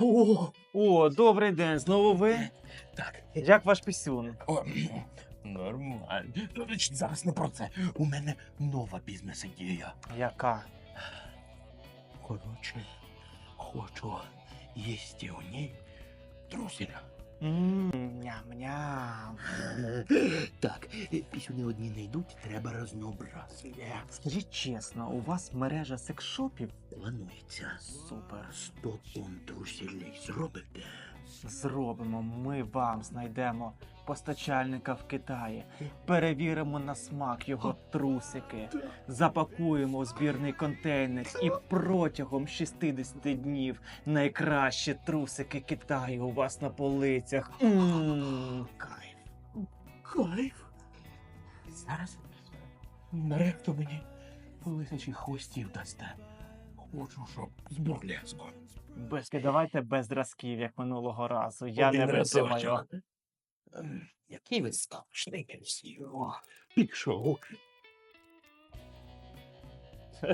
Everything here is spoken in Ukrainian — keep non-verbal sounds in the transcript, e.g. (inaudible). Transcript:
О, О, добрий день, знову ви? так. Як ваш пісюн? О, нормально. До речі, зараз не про це. У мене нова бізнес-ідея. Яка? Коротше, хочу їсти у ній труселя. Ням-ням. (gasps) Так, пісюни одні не йдуть, треба разнообразення. Скажіть чесно, у вас мережа секшопів? Планується. Супер. 100 тонн труселей зробите. Зробимо, ми вам знайдемо постачальника в Китаї, перевіримо на смак його трусики, запакуємо у збірний контейнер і протягом 60 днів найкращі трусики Китаю у вас на полицях. Ммм. Зараз на мені лисячі хвостів дасте. Хочу, щоб з бурлеску. Без давайте без зразків, як минулого разу. Я Один не витримаю. разочок. Ем, Який ви ставочник? Пішов. (laughs)